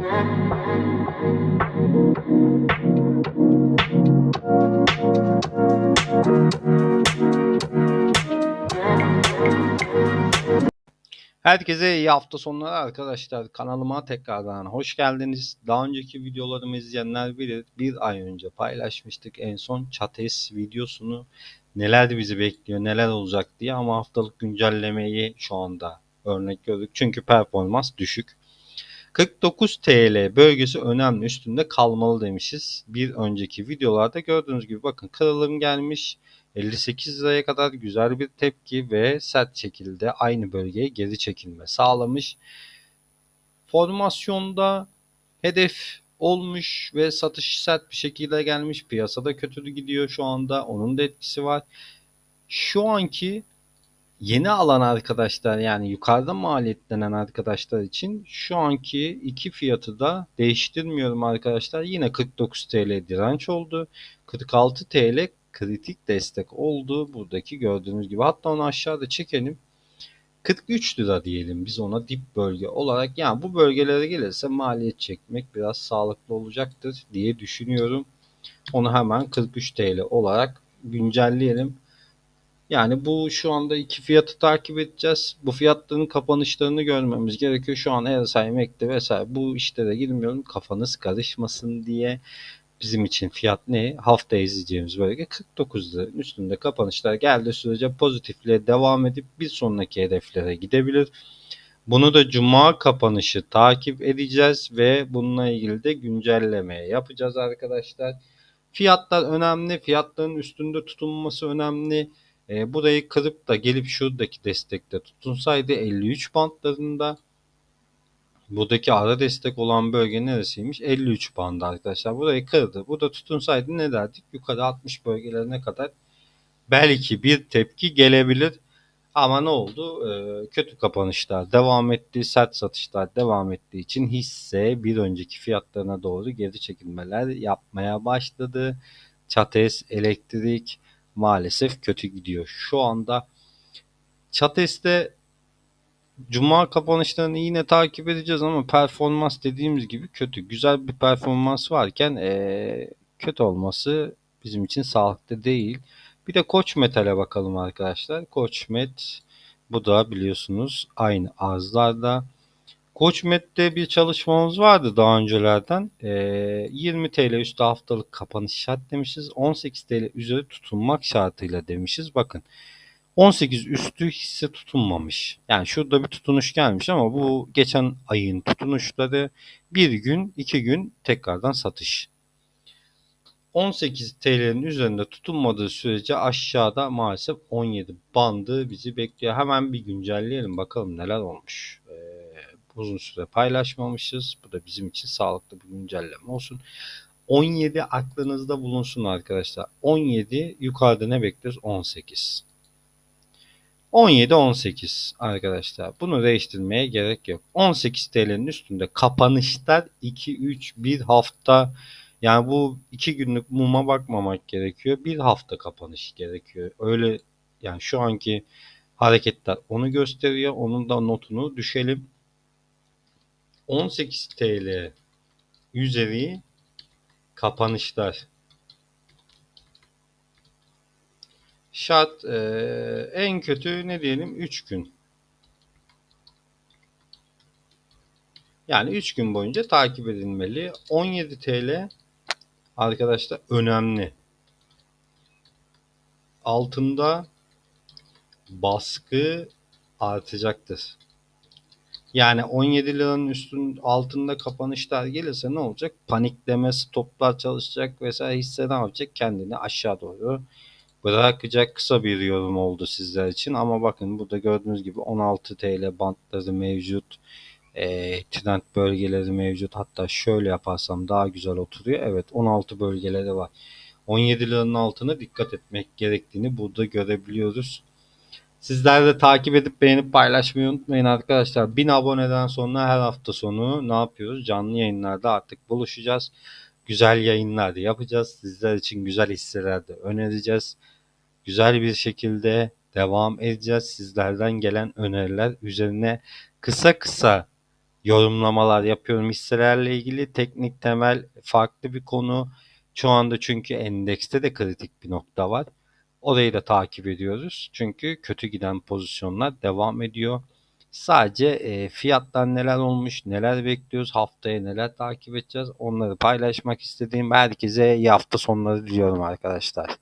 Herkese iyi hafta sonları arkadaşlar. Kanalıma tekrardan hoş geldiniz. Daha önceki videolarımı izleyenler bilir. Bir ay önce paylaşmıştık en son Çates videosunu. Neler bizi bekliyor, neler olacak diye ama haftalık güncellemeyi şu anda örnek gördük. Çünkü performans düşük. 49 TL bölgesi önemli üstünde kalmalı demişiz. Bir önceki videolarda gördüğünüz gibi bakın kırılım gelmiş. 58 liraya kadar güzel bir tepki ve sert şekilde aynı bölgeye geri çekilme sağlamış. Formasyonda hedef olmuş ve satış sert bir şekilde gelmiş. Piyasada kötü gidiyor şu anda. Onun da etkisi var. Şu anki yeni alan arkadaşlar yani yukarıda maliyetlenen arkadaşlar için şu anki iki fiyatı da değiştirmiyorum arkadaşlar. Yine 49 TL direnç oldu. 46 TL kritik destek oldu. Buradaki gördüğünüz gibi. Hatta onu aşağıda çekelim. 43 lira diyelim biz ona dip bölge olarak. Yani bu bölgelere gelirse maliyet çekmek biraz sağlıklı olacaktır diye düşünüyorum. Onu hemen 43 TL olarak güncelleyelim. Yani bu şu anda iki fiyatı takip edeceğiz. Bu fiyatların kapanışlarını görmemiz gerekiyor. Şu an RSI, MACD vesaire bu işlere girmiyorum. Kafanız karışmasın diye. Bizim için fiyat ne? Hafta izleyeceğimiz bölge 49 liranın üstünde kapanışlar geldiği sürece pozitifliğe devam edip bir sonraki hedeflere gidebilir. Bunu da cuma kapanışı takip edeceğiz ve bununla ilgili de güncelleme yapacağız arkadaşlar. Fiyatlar önemli. Fiyatların üstünde tutunması önemli. E, burayı kırıp da gelip şuradaki destekte tutunsaydı 53 bantlarında buradaki ara destek olan bölge neresiymiş? 53 bandı arkadaşlar. Burayı kırdı. Burada tutunsaydı ne derdik? Yukarı 60 bölgelerine kadar belki bir tepki gelebilir. Ama ne oldu? Ee, kötü kapanışlar devam etti. Sert satışlar devam ettiği için hisse bir önceki fiyatlarına doğru geri çekilmeler yapmaya başladı. Çates, elektrik maalesef kötü gidiyor. Şu anda Çates'te Cuma kapanışlarını yine takip edeceğiz ama performans dediğimiz gibi kötü. Güzel bir performans varken ee, kötü olması bizim için sağlıklı değil. Bir de Koç Metal'e bakalım arkadaşlar. Koç Met bu da biliyorsunuz aynı arzlarda. Koç Met'te bir çalışmamız vardı daha öncelerden. E, 20 TL üstü haftalık kapanış şart demişiz. 18 TL üzeri tutunmak şartıyla demişiz. Bakın 18 üstü hisse tutunmamış. Yani şurada bir tutunuş gelmiş ama bu geçen ayın tutunuşları bir gün iki gün tekrardan satış. 18 TL'nin üzerinde tutunmadığı sürece aşağıda maalesef 17 bandı bizi bekliyor. Hemen bir güncelleyelim bakalım neler olmuş. Uzun süre paylaşmamışız. Bu da bizim için sağlıklı bir güncelleme olsun. 17 aklınızda bulunsun arkadaşlar. 17 yukarıda ne bekliyoruz? 18. 17-18 arkadaşlar. Bunu değiştirmeye gerek yok. 18 TL'nin üstünde kapanışlar 2-3 bir hafta yani bu 2 günlük muma bakmamak gerekiyor. Bir hafta kapanış gerekiyor. Öyle yani şu anki hareketler onu gösteriyor. Onun da notunu düşelim. 18 TL üzeri kapanışlar. Şart e, en kötü ne diyelim 3 gün. Yani 3 gün boyunca takip edilmeli. 17 TL arkadaşlar önemli. Altında baskı artacaktır. Yani 17 liranın üstün altında kapanışlar gelirse ne olacak? Panikleme, stoplar çalışacak vesaire hisse ne yapacak? Kendini aşağı doğru bırakacak kısa bir yorum oldu sizler için. Ama bakın burada gördüğünüz gibi 16 TL bantları mevcut. E, trend bölgeleri mevcut. Hatta şöyle yaparsam daha güzel oturuyor. Evet 16 bölgeleri var. 17 liranın altına dikkat etmek gerektiğini burada görebiliyoruz. Sizler de takip edip beğenip paylaşmayı unutmayın arkadaşlar. 1000 aboneden sonra her hafta sonu ne yapıyoruz? Canlı yayınlarda artık buluşacağız. Güzel yayınlar da yapacağız. Sizler için güzel hisseler de önereceğiz. Güzel bir şekilde devam edeceğiz. Sizlerden gelen öneriler üzerine kısa kısa yorumlamalar yapıyorum hisselerle ilgili. Teknik temel farklı bir konu. Şu anda çünkü endekste de kritik bir nokta var. Orayı da takip ediyoruz. Çünkü kötü giden pozisyonlar devam ediyor. Sadece e, fiyatlar neler olmuş, neler bekliyoruz, haftaya neler takip edeceğiz onları paylaşmak istediğim herkese iyi hafta sonları diliyorum arkadaşlar.